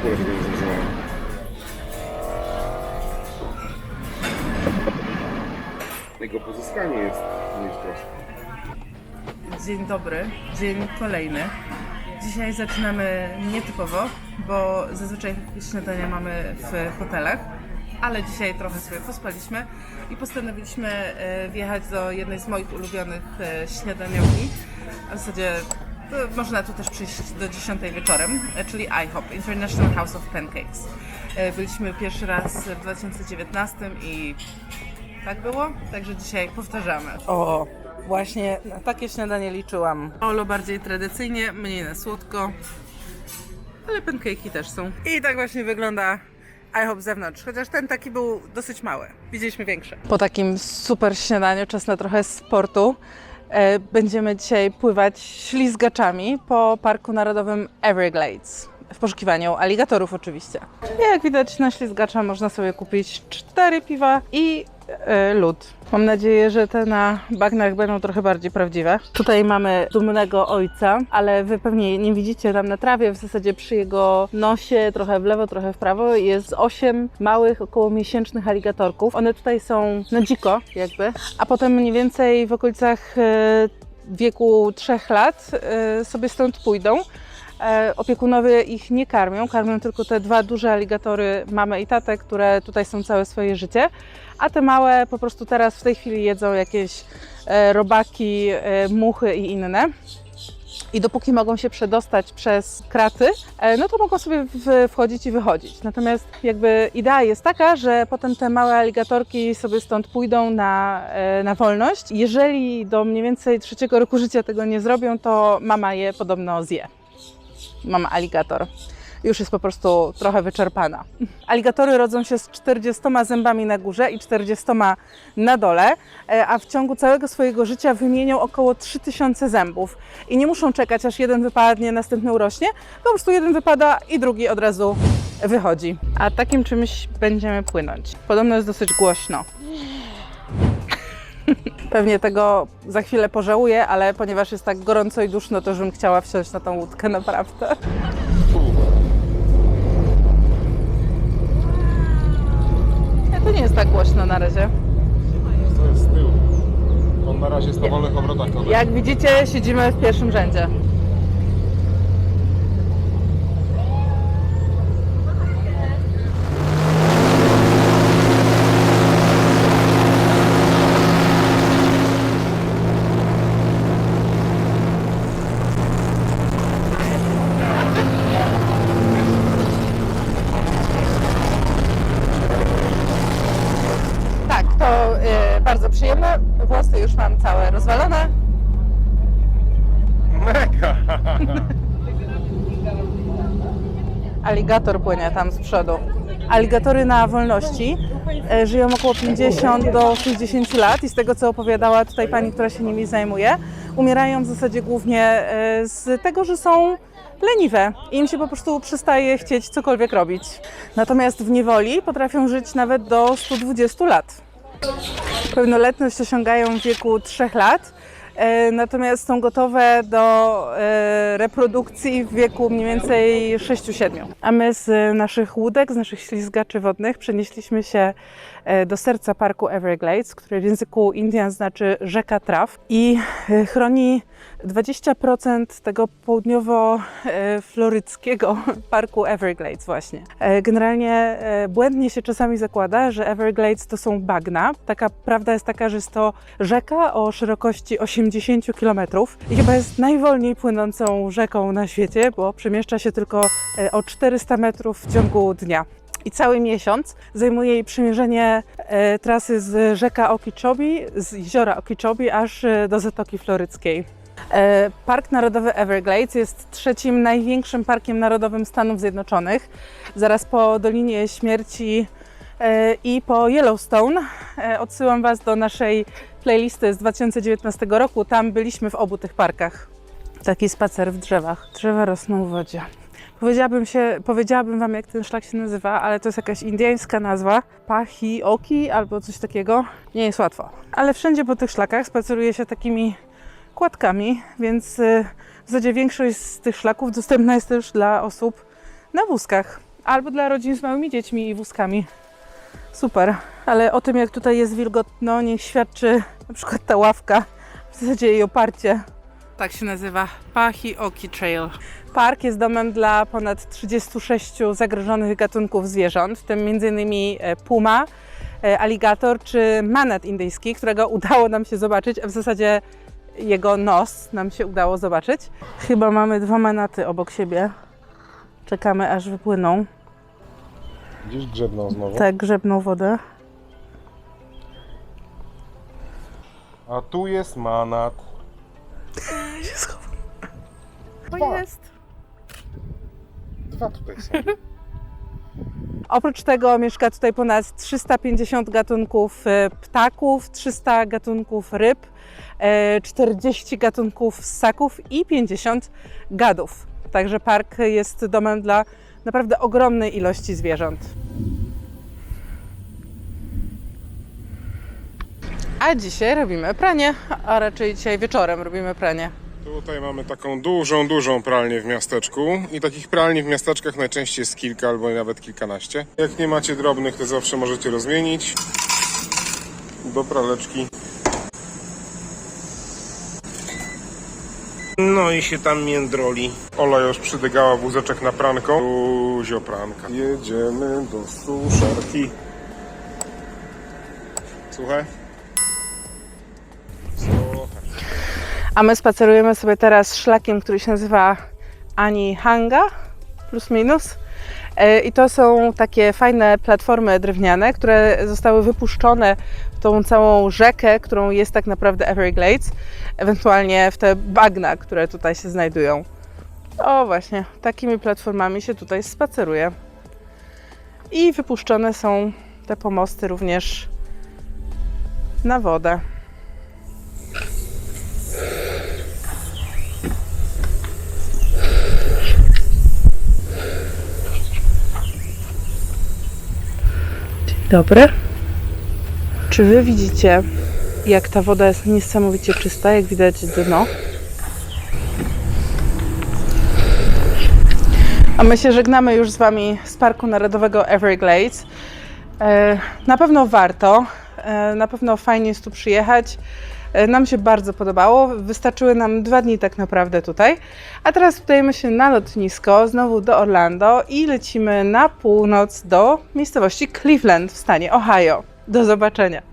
ogóle tego nie. Jego pozyskanie jest nie jest proste. Dzień dobry, dzień kolejny. Dzisiaj zaczynamy nietypowo, bo zazwyczaj śniadania mamy w hotelach, ale dzisiaj trochę sobie pospaliśmy i postanowiliśmy e, wjechać do jednej z moich ulubionych e, śniadaniowni. A w zasadzie to można tu też przyjść do 10 wieczorem, e, czyli IHOP, International House of Pancakes. E, Byliśmy pierwszy raz w 2019 i tak było, także dzisiaj powtarzamy. O, właśnie na takie śniadanie liczyłam. Olo bardziej tradycyjnie, mniej na słodko, ale pancake'i też są. I tak właśnie wygląda IHOP z zewnątrz, chociaż ten taki był dosyć mały. Widzieliśmy większe. Po takim super śniadaniu, czas na trochę sportu. E, Będziemy dzisiaj pływać ślizgaczami po Parku Narodowym Everglades. W poszukiwaniu aligatorów oczywiście. Jak widać na ślizgacza można sobie kupić cztery piwa i e, lód. Mam nadzieję, że te na bagnach będą trochę bardziej prawdziwe. Tutaj mamy dumnego ojca, ale wy pewnie nie widzicie tam na trawie, w zasadzie przy jego nosie, trochę w lewo, trochę w prawo, jest osiem małych, około miesięcznych aligatorków. One tutaj są na dziko jakby, a potem mniej więcej w okolicach e, wieku trzech lat e, sobie stąd pójdą. E, Opiekunowie ich nie karmią, karmią tylko te dwa duże aligatory, mamę i tatę, które tutaj są całe swoje życie, a te małe po prostu teraz w tej chwili jedzą jakieś e, robaki, e, muchy i inne. I dopóki mogą się przedostać przez kraty, no to mogą sobie wchodzić i wychodzić. Natomiast jakby idea jest taka, że potem te małe aligatorki sobie stąd pójdą na, na wolność. Jeżeli do mniej więcej trzeciego roku życia tego nie zrobią, to mama je podobno zje mam aligator. Już jest po prostu trochę wyczerpana. Aligatory rodzą się z 40 zębami na górze i 40 na dole, e, a w ciągu całego swojego życia wymienią około 3000 zębów. I nie muszą czekać, aż jeden wypadnie, następny urośnie. Po prostu jeden wypada i drugi od razu wychodzi. A takim czymś będziemy płynąć. Podobno jest dosyć głośno. Pewnie tego za chwilę pożałuję, ale ponieważ jest tak gorąco i duszno, to już bym chciała wsiąść na tą łódkę naprawdę. To nie jest tak głośno na razie. To jest z tyłu. On na razie jest na wolnych obrotach. Jak widzicie, siedzimy w pierwszym rzędzie. Tak, to y, bardzo przyjemne. Włosy już mam całe rozwalone. Mega! Aligator płynie tam z przodu. Aligatory na wolności e, żyją około 50 do 60 lat i z tego co opowiadała tutaj pani, która się nimi zajmuje, umierają w zasadzie głównie e, z tego, że są leniwe i im się po prostu przestaje chcieć cokolwiek robić. Natomiast w niewoli potrafią żyć nawet do 120 lat. Pełnoletność osiągają w wieku 3 lat, natomiast są gotowe do e, reprodukcji w wieku mniej więcej 6-7. A my z naszych łódek, z naszych ślizgaczy wodnych przenieśliśmy się e, do serca parku Everglades, który w języku Indian znaczy rzeka traw i e, chroni 20% tego południowo-floryckiego parku Everglades właśnie. E, Generalnie e, błędnie się czasami zakłada, że Everglades to są bagna. Taka prawda jest taka, że jest to rzeka o szerokości 80 km i chyba jest najwolniej płynącą rzeką na świecie, bo przemieszcza się tylko e, o 400 metrów w ciągu dnia. I cały miesiąc zajmuje jej przemierzenie e, trasy z rzeka Okeechobee, z jeziora Okeechobee aż e, do Zatoki Floryckiej. Park Narodowy Everglades jest trzecim największym parkiem narodowym Stanów Zjednoczonych, zaraz po Dolinie Śmierci i po Yellowstone. Odsyłam Was do naszej playlisty z 2019 roku. Tam byliśmy w obu tych parkach. Taki spacer w drzewach. Drzewa rosną w wodzie. Powiedziałabym, się, powiedziałabym Wam, jak ten szlak się nazywa, ale to jest jakaś indyjska nazwa. Pahi Oki albo coś takiego. Nie jest łatwo. Ale wszędzie po tych szlakach spaceruje się takimi kładkami, więc y, w zasadzie większość z tych szlaków dostępna jest też dla osób na wózkach. Albo dla rodzin z małymi dziećmi i wózkami. Super. Ale o tym, jak tutaj jest wilgotno, niech świadczy na przykład ta ławka, w zasadzie jej oparcie. Tak się nazywa Pahioki Trail. Park jest domem dla ponad 36 zagrożonych gatunków zwierząt, w tym m.in. e, puma, e, aligator czy manat indyjski, którego udało nam się zobaczyć, a w zasadzie jego nos nam się udało zobaczyć. Chyba mamy dwa manaty obok siebie. Czekamy aż wypłyną. Gdzieś grzebną znowu. Tak, grzebną wodę. A tu jest manat. się schowam. Dwa. To jest. Dwa tutaj są. Oprócz tego mieszka tutaj ponad 350 gatunków e, ptaków, 300 gatunków ryb, e, 40 gatunków ssaków i 50 gadów. Także park jest domem dla naprawdę ogromnej ilości zwierząt. A dzisiaj robimy pranie, a raczej dzisiaj wieczorem robimy pranie. Tutaj mamy taką dużą, dużą pralnię w miasteczku i takich pralni w miasteczkach najczęściej jest kilka albo nawet kilkanaście. Jak nie macie drobnych, to zawsze możecie rozmienić do praleczki. No i się tam międroli. Ola już przydygała wózeczek na pranką. Luzio pranka. Jedziemy do suszarki. Słuchaj. Słuchaj. A my spacerujemy sobie teraz szlakiem, który się nazywa Ani Hanga, plus minus. E, I to są takie fajne platformy drewniane, które zostały wypuszczone tą całą rzekę, którą jest tak naprawdę Everglades, ewentualnie w te bagna, które tutaj się znajdują. O właśnie, takimi platformami się tutaj spaceruje. I wypuszczone są te pomosty również na wodę. Dobry. Czy wy widzicie, jak ta woda jest niesamowicie czysta, jak widać dno? A my się żegnamy już z wami z Parku Narodowego Everglades. E, Na pewno warto, e, na pewno fajnie jest tu przyjechać. E, Nam się bardzo podobało. Wystarczyły nam dwa dni tak naprawdę tutaj. A teraz udajemy się na lotnisko, znowu do Orlando i lecimy na północ do miejscowości Cleveland w stanie Ohio. Do zobaczenia.